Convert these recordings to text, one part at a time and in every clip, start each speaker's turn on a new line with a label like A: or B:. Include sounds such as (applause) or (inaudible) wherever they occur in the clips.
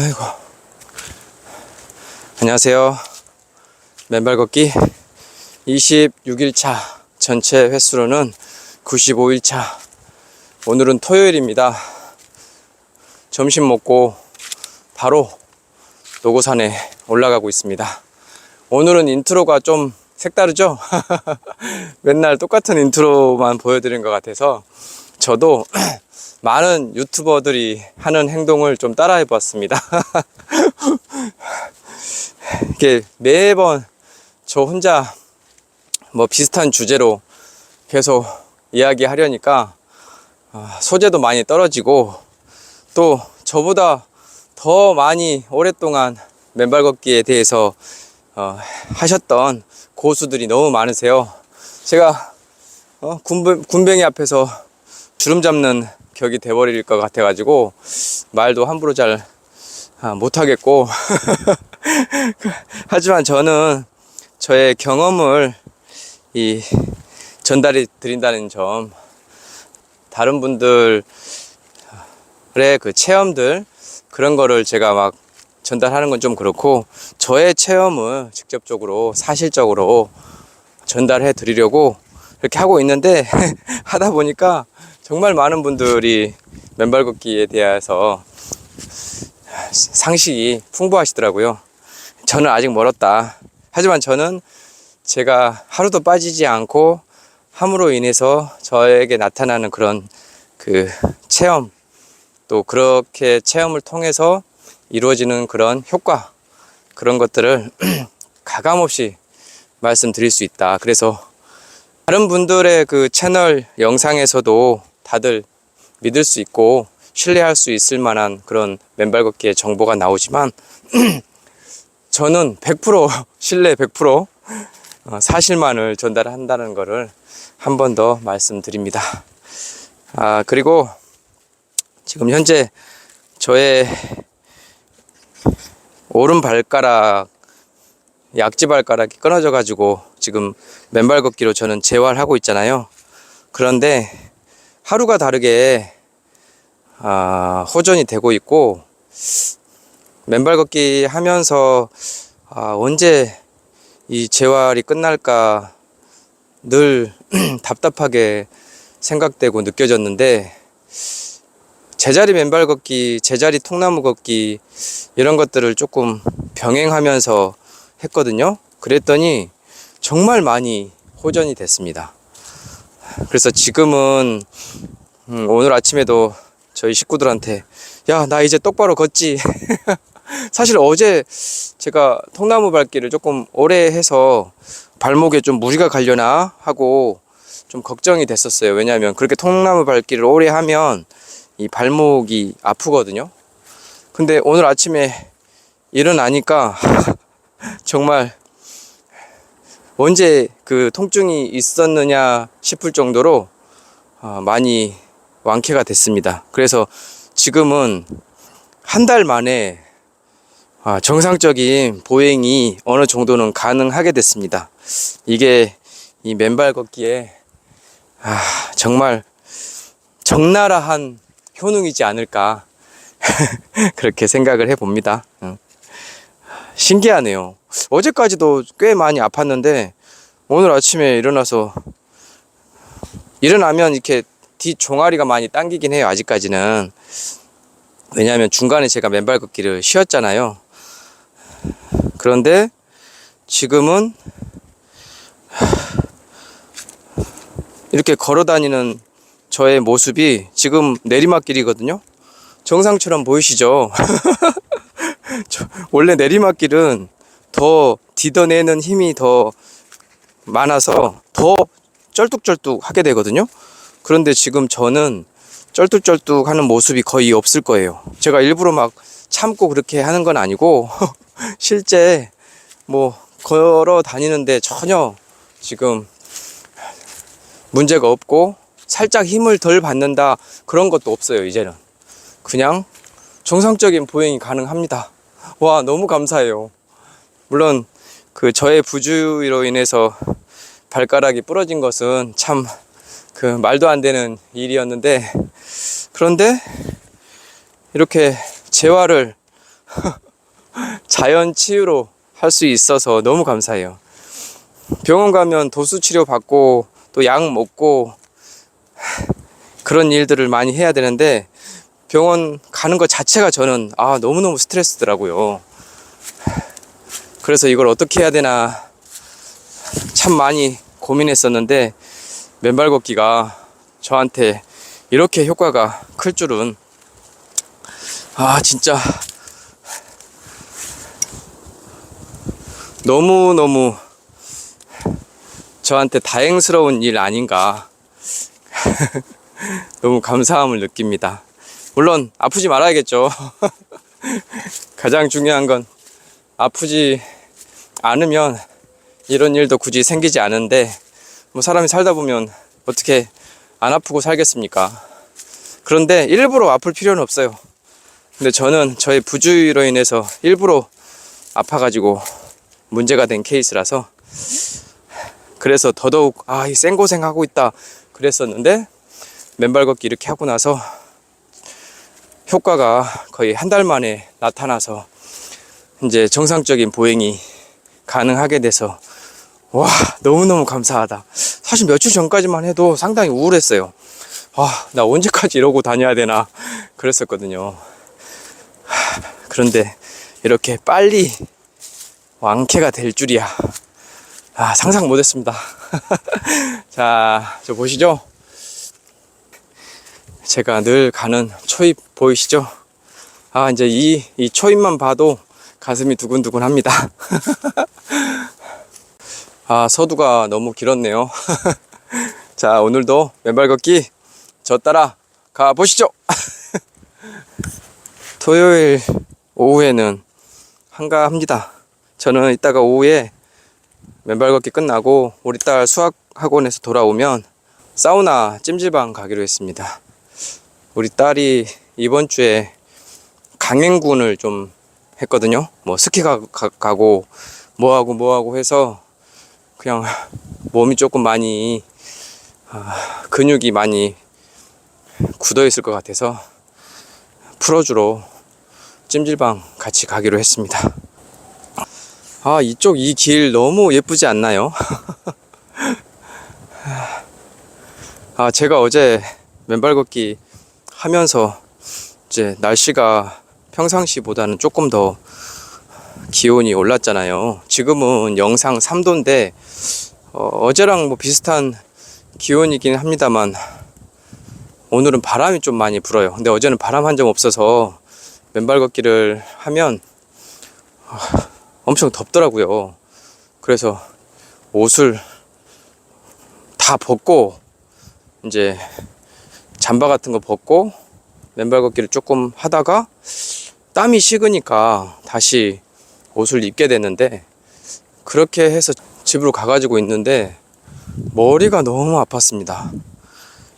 A: 아이고. 안녕하세요. 맨발 걷기 26일차 전체 횟수로는 95일차. 오늘은 토요일입니다. 점심 먹고 바로 노고산에 올라가고 있습니다. 오늘은 인트로가 좀 색다르죠? (laughs) 맨날 똑같은 인트로만 보여드린 것 같아서 저도 (clears throat) 많은 유튜버들이 하는 행동을 좀 따라해 보았습니다. (laughs) 이게 매번 저 혼자 뭐 비슷한 주제로 계속 이야기하려니까 아, 소재도 많이 떨어지고 또 저보다 더 많이 오랫동안 맨발 걷기에 대해서 어, 하셨던 고수들이 너무 많으세요. 제가 어, 군뱅, 군뱅이 앞에서 주름 잡는 격이 돼버릴 것 같아가지고 말도 함부로 잘 아, 못하겠고. (laughs) 하지만 저는 저의 경험을 이 전달해 드린다는 점 다른 분들의 그 체험들 그런 거를 제가 막 전달하는 건 좀 그렇고 저의 체험을 직접적으로 사실적으로 전달해 드리려고 이렇게 하고 있는데 (laughs) 하다 보니까 정말 많은 분들이 맨발 걷기에 대해서 상식이 풍부하시더라고요. 저는 아직 멀었다. 하지만 저는 제가 하루도 빠지지 않고 함으로 인해서 저에게 나타나는 그런 그 체험 또 그렇게 체험을 통해서 이루어지는 그런 효과 그런 것들을 (clears throat) 가감없이 말씀드릴 수 있다. 그래서 다른 분들의 그 채널 영상에서도 다들 믿을 수 있고 신뢰할 수 있을 만한 그런 맨발 걷기의 정보가 나오지만 (clears throat) 저는 100% (laughs) 신뢰 100% 어, 사실만을 전달한다는 것을 한 번 더 말씀드립니다. 아, 그리고 지금 현재 저의 오른 발가락, 약지 발가락이 끊어져 가지고 지금 맨발 걷기로 저는 재활하고 있잖아요. 그런데 하루가 다르게 아, 호전이 되고 있고 맨발 걷기 하면서 아, 언제 이 재활이 끝날까 늘 (clears throat) 답답하게 생각되고 느껴졌는데 제자리 맨발 걷기, 제자리 통나무 걷기 이런 것들을 조금 병행하면서 했거든요. 그랬더니 정말 많이 호전이 됐습니다. 그래서 지금은 음, 오늘 아침에도 저희 식구들한테 야 나 이제 똑바로 걷지. (laughs) 사실 어제 제가 통나무 밟기를 조금 오래 해서 발목에 좀 무리가 가려나 하고 좀 걱정이 됐었어요. 왜냐하면 그렇게 통나무 밟기를 오래 하면 이 발목이 아프거든요. 근데 오늘 아침에 일어나니까 (laughs) 정말 언제 그 통증이 있었느냐 싶을 정도로 어, 많이 완쾌가 됐습니다. 그래서 지금은 한 달 만에 아, 정상적인 보행이 어느 정도는 가능하게 됐습니다. 이게 이 맨발 걷기에 아, 정말 적나라한 효능이지 않을까 (laughs) 그렇게 생각을 해봅니다. 응. 신기하네요. 어제까지도 꽤 많이 아팠는데 오늘 아침에 일어나서 일어나면 이렇게 뒤 종아리가 많이 당기긴 해요. 아직까지는. 왜냐하면 중간에 제가 맨발 걷기를 쉬었잖아요. 그런데 지금은 이렇게 걸어 다니는 저의 모습이 지금 내리막길이거든요. 정상처럼 보이시죠? (laughs) (laughs) 원래 내리막길은 더 디뎌내는 힘이 더 많아서 더 쩔뚝쩔뚝 하게 되거든요. 그런데 지금 저는 쩔뚝쩔뚝 하는 모습이 거의 없을 거예요. 제가 일부러 막 참고 그렇게 하는 건 아니고 (laughs) 실제 뭐 걸어 다니는데 전혀 지금 문제가 없고 살짝 힘을 덜 받는다 그런 것도 없어요 이제는 그냥 정상적인 보행이 가능합니다 와 너무 감사해요 물론 그 저의 부주의로 인해서 발가락이 부러진 것은 참 그 말도 안 되는 일이었는데 그런데 이렇게 재활을 (laughs) 자연 치유로 할 수 있어서 너무 감사해요. 병원 가면 도수 치료 받고 또 약 먹고 그런 일들을 많이 해야 되는데 병원 가는 것 자체가 저는 아 너무너무 스트레스더라고요. 그래서 이걸 어떻게 해야 되나 참 많이 고민했었는데 맨발 걷기가 저한테 이렇게 효과가 클 줄은 아 진짜 너무너무 저한테 다행스러운 일 아닌가 (laughs) 너무 감사함을 느낍니다. 물론 아프지 말아야겠죠. (laughs) 가장 중요한 건 아프지 않으면 이런 일도 굳이 생기지 않은데 뭐 사람이 살다 보면 어떻게 안 아프고 살겠습니까? 그런데 일부러 아플 필요는 없어요. 근데 저는 저의 부주의로 인해서 일부러 아파가지고 문제가 된 케이스라서 그래서 더더욱 아, 이 생고생 하고 있다 그랬었는데 맨발 걷기 이렇게 하고 나서 효과가 거의 한 달 만에 나타나서 이제 정상적인 보행이 가능하게 돼서 와 너무너무 감사하다. 사실 며칠 전까지만 해도 상당히 우울했어요. 아나 언제까지 이러고 다녀야 되나 그랬었거든요. 하, 그런데 이렇게 빨리 왕쾌가 될 줄이야. 아 상상 못했습니다. (laughs) 자 저 보시죠 제가 늘 가는 초입 보이시죠? 아 이제 이, 이 초입만 봐도 가슴이 두근두근 합니다. (laughs) 아 서두가 너무 길었네요. (laughs) 자 오늘도 맨발 걷기 저 따라 가보시죠. (laughs) 토요일 오후에는 한가합니다. 저는 이따가 오후에 맨발 걷기 끝나고 우리 딸 수학 학원에서 돌아오면 사우나 찜질방 가기로 했습니다 우리 딸이 이번 주에 강행군을 좀 했거든요. 뭐 스키 가, 가, 고 뭐하고 뭐하고 해서 그냥 몸이 조금 많이 아, 근육이 많이 굳어 있을 것 같아서 풀어주러 찜질방 같이 가기로 했습니다. 아 이쪽 이 길 너무 예쁘지 않나요? (laughs) 아 제가 어제 맨발 걷기 하면서 이제 날씨가 평상시보다는 조금 더 기온이 올랐잖아요. 지금은 영상 3도인데 어, 제랑뭐 비슷한 기온이긴 합니다만 오늘은 바람이 좀 많이 불어요. 근데 어제는 바람 한 점 없어서 맨발 걷기를 하면 어, 엄청 덥더라고요. 그래서 옷을 다 벗고 이제 잠바 같은 거 벗고 맨발 걷기를 조금 하다가 땀이 식으니까 다시 옷을 입게 됐는데 그렇게 해서 집으로 가가지고 있는데 머리가 너무 아팠습니다.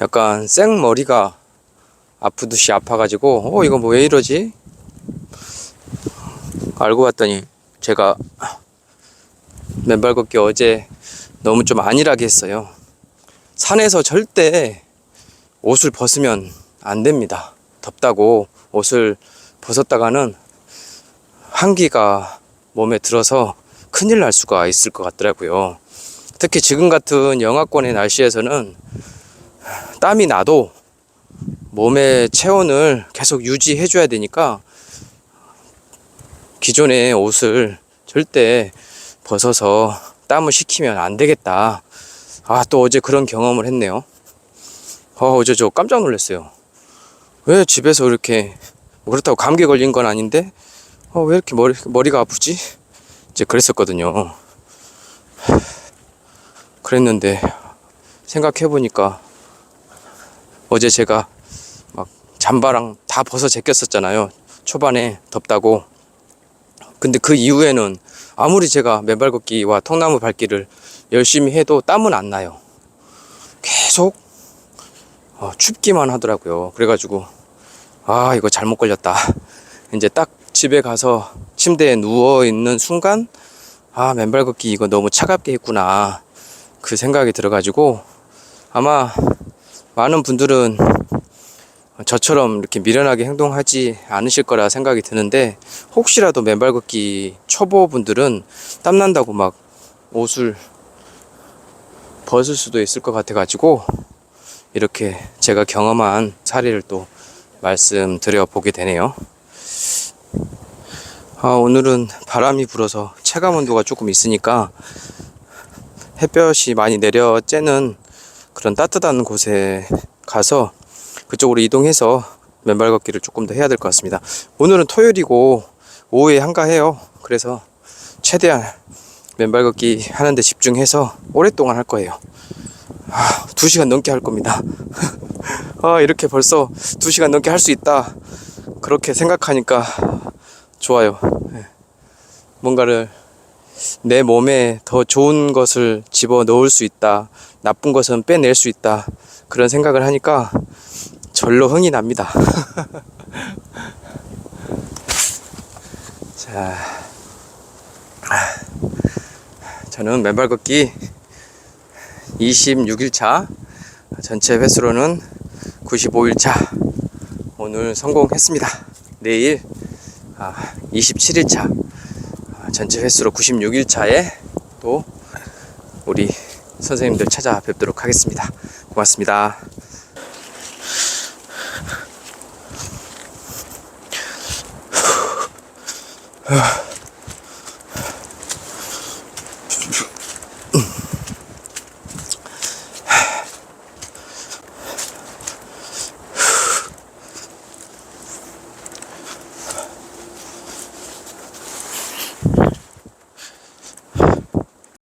A: 약간 생머리가 아프듯이 아파가지고 어 이거 뭐 왜 이러지? 알고 봤더니 제가 맨발 걷기 어제 너무 좀 안일하게 했어요. 산에서 절대 옷을 벗으면 안 됩니다. 덥다고 옷을 벗었다가는 한기가 몸에 들어서 큰일 날 수가 있을 것 같더라고요. 특히 지금 같은 영하권의 날씨에서는 땀이 나도 몸의 체온을 계속 유지해 줘야 되니까 기존의 옷을 절대 벗어서 땀을 식히면 안 되겠다. 아, 또 어제 그런 경험을 했네요. 어, 어제 저 깜짝 놀랐어요. 왜 집에서 이렇게 뭐 그렇다고 감기 걸린 건 아닌데 어, 왜 이렇게 머리, 머리가 아프지? 이제 그랬었거든요. 그랬는데 생각해보니까 어제 제가 막 잠바랑 다 벗어 제꼈었잖아요. 초반에 덥다고. 근데 그 이후에는 아무리 제가 맨발 걷기와 통나무 밟기를 열심히 해도 땀은 안 나요. 계속 어, 춥기만 하더라고요. 그래가지고 아 이거 잘못 걸렸다. 이제 딱 집에 가서 침대에 누워 있는 순간 아 맨발 걷기 이거 너무 차갑게 했구나 그 생각이 들어가지고 아마 많은 분들은 저처럼 이렇게 미련하게 행동하지 않으실 거라 생각이 드는데 혹시라도 맨발 걷기 초보분들은 땀난다고 막 옷을 벗을 수도 있을 것 같아 가지고 이렇게 제가 경험한 사례를 또 말씀드려 보게 되네요. 아, 오늘은 바람이 불어서 체감 온도가 조금 있으니까 햇볕이 많이 내려 쬐는 그런 따뜻한 곳에 가서 그쪽으로 이동해서 맨발 걷기를 조금 더 해야 될 것 같습니다. 오늘은 토요일이고 오후에 한가해요. 그래서 최대한 맨발 걷기 하는데 집중해서 오랫동안 할 거예요. 아, 2시간 넘게 할 겁니다. (laughs) 아, 이렇게 벌써 2시간 넘게 할 수 있다. 그렇게 생각하니까 좋아요. 예. 뭔가를 내 몸에 더 좋은 것을 집어 넣을 수 있다. 나쁜 것은 빼낼 수 있다. 그런 생각을 하니까 절로 흥이 납니다. (laughs) 자, 저는 맨발 걷기 26일차 전체 횟수로는 95일차 오늘 성공했습니다. 내일 27일차 전체 횟수로 96일차에 또 우리 선생님들 찾아뵙도록 하겠습니다. 고맙습니다.